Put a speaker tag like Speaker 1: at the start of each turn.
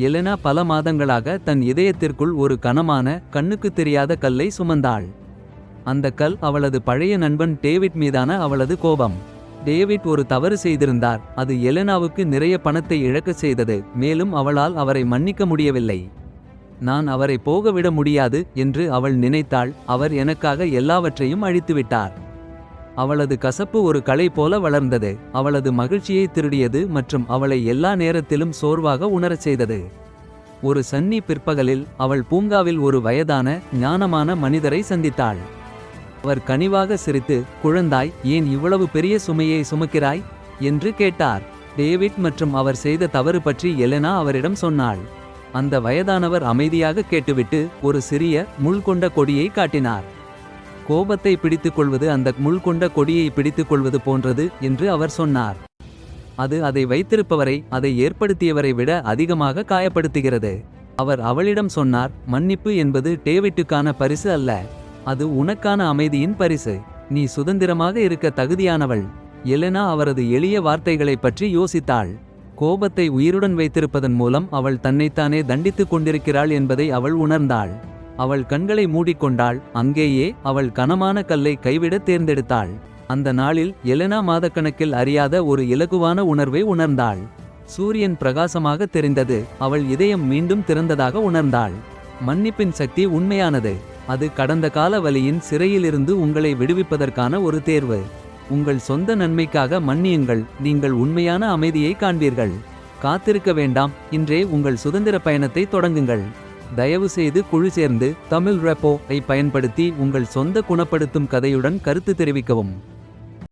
Speaker 1: Elena பல மாதங்களாக தன் இதயத்திற்குள் ஒரு கனமான கண்ணுக்குத் தெரியாத கல்லை சுமந்தாள். அந்த கல் அவளது பழைய நண்பன் டேவிட் மீதான அவளது கோபம். டேவிட் ஒரு தவறு செய்திருந்தார். அது எலெனாவுக்கு நிறைய பணத்தை இழக்கச் செய்தது. மேலும் அவளால் அவரை மன்னிக்க முடியவில்லை. நான் அவரை போகவிட முடியாது என்று அவள் நினைத்தாள். அவர் எனக்காக எல்லாவற்றையும் அழித்துவிட்டார். அவளது கசப்பு ஒரு கலை போல வளர்ந்தது. அவளது மகிழ்ச்சியை திருடியது மற்றும் அவளை எல்லா நேரத்திலும் சோர்வாக உணரச் செய்தது. ஒரு சன்னி பிற்பகலில் அவள் பூங்காவில் ஒரு வயதான ஞானமான மனிதரை சந்தித்தாள். அவர் கனிவாக சிரித்து குழந்தாய் ஏன் இவ்வளவு பெரிய சுமையை சுமக்கிறாய்? என்று கேட்டார். டேவிட் மற்றும் அவர் செய்த தவறு பற்றி எலெனா அவரிடம் சொன்னாள். அந்த வயதானவர் அமைதியாக கேட்டுவிட்டு ஒரு சிறிய முள் கொண்ட கொடியை காட்டினார். கோபத்தை பிடித்துக் கொள்வது அந்த முள் கொண்ட கொடியை பிடித்துக் கொள்வது போன்றது என்று அவர் சொன்னார். அது அதை வைத்திருப்பவரை அதை ஏற்படுத்தியவரை விட அதிகமாக காயப்படுத்துகிறது. அவர் அவளிடம் சொன்னார் மன்னிப்பு என்பது டேவிட்டுக்கான பரிசு அல்ல. அது உனக்கான அமைதியின் பரிசு. நீ சுதந்திரமாக இருக்க தகுதியானவள். எலெனா அவரது எளிய வார்த்தைகளைப் பற்றி யோசித்தாள். கோபத்தை உயிருடன் வைத்திருப்பதன் மூலம் அவள் தன்னைத்தானே தண்டித்துக் கொண்டிருக்கிறாள் என்பதை அவள் உணர்ந்தாள். அவள் கண்களை மூடிக்கொண்டாள். அங்கேயே அவள் கனமான கல்லை கைவிட தேர்ந்தெடுத்தாள். அந்த நாளில் எலெனா மாதக்கணக்கில் அறியாத ஒரு இலகுவான உணர்வை உணர்ந்தாள். சூரியன் பிரகாசமாக தெரிந்தது. அவள் இதயம் மீண்டும் திறந்ததாக உணர்ந்தாள். மன்னிப்பின் சக்தி உண்மையானது. அது கடந்த கால வலியின் சிறையிலிருந்து உங்களை விடுவிப்பதற்கான ஒரு தேர்வு. உங்கள் சொந்த நன்மைக்காக மன்னியுங்கள். நீங்கள் உண்மையான அமைதியை காண்பீர்கள். காத்திருக்க வேண்டாம். இன்றே உங்கள் சுதந்திர பயணத்தை தொடங்குங்கள். தயவு செய்து குழு சேர்ந்து தமிழ் ரெப்போ ஐ பயன்படுத்தி உங்கள் சொந்த குணப்படுத்தும் கதையுடன் கருத்து தெரிவிக்கவும்.